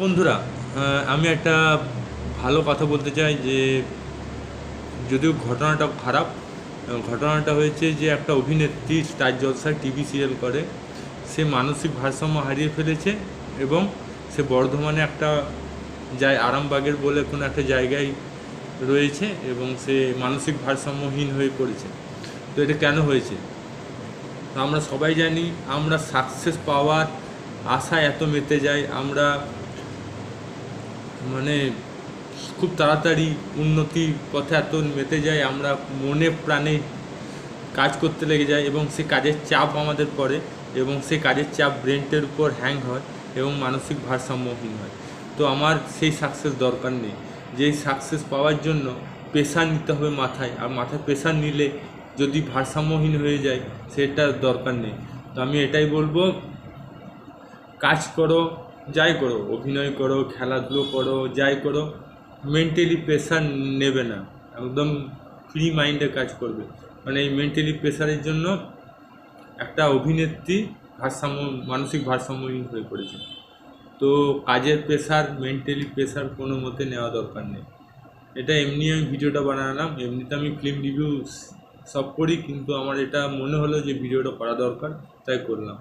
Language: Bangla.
বন্ধুরা আমি একটা ভালো কথা বলতে চাই যে, যদিও ঘটনাটা খারাপ ঘটনাটা হয়েছে যে একটা অভিনেত্রী স্টার জলসায় টিভি সিরিয়াল করে। সে মানসিক ভারসাম্য হারিয়ে ফেলেছে এবং সে বর্ধমানে একটা যায় আরামবাগের বলে কোনো একটা জায়গায় রয়েছে এবং সে মানসিক ভারসাম্যহীন হয়ে পড়েছে। তো এটা কেন হয়েছে? আমরা সবাই জানি, আমরা সাকসেস পাওয়ার আশা এত মেতে যাই আমরা মানে খুব তাড়াতাড়ি উন্নতি পথে এত মেতে যাই আমরা মনে প্রাণে কাজ করতে লেগে যাই এবং সে কাজের চাপ আমাদের পড়ে এবং সে কাজের চাপ ব্রেনটের উপর হ্যাং হয় এবং মানসিক ভারসাম্যহীন হয়। তো আমার সেই সাকসেস দরকার নেই। যেই সাকসেস পাওয়ার জন্য প্রেশার নিতে হবে মাথায় আর মাথায় প্রেশার নিলে যদি ভারসাম্যহীন হয়ে যায় সেটা দরকার নেই। তো আমি এটাই বলব, কাজ করো যাই করো, অভিনয় করো, খেলাধুলো করো, যাই করো মেন্টালি প্রেশার নেবে না। একদম ফ্রি মাইন্ডে কাজ করবে। মানে এই মেন্টালি প্রেশারের জন্য একটা অভিনেত্রী ভারসাম্য, মানসিক ভারসাম্যহীন হয়ে পড়েছে। তো কাজের প্রেশার মেন্টালি প্রেশার কোনো মতে নেওয়া দরকার নেই। এটা এমনি আমি ভিডিওটা বানালাম, এমনিতে আমি ফিল্ম রিভিউ সব করি, কিন্তু আমার এটা মনে হলো যে ভিডিওটা করা দরকার, তাই করলাম।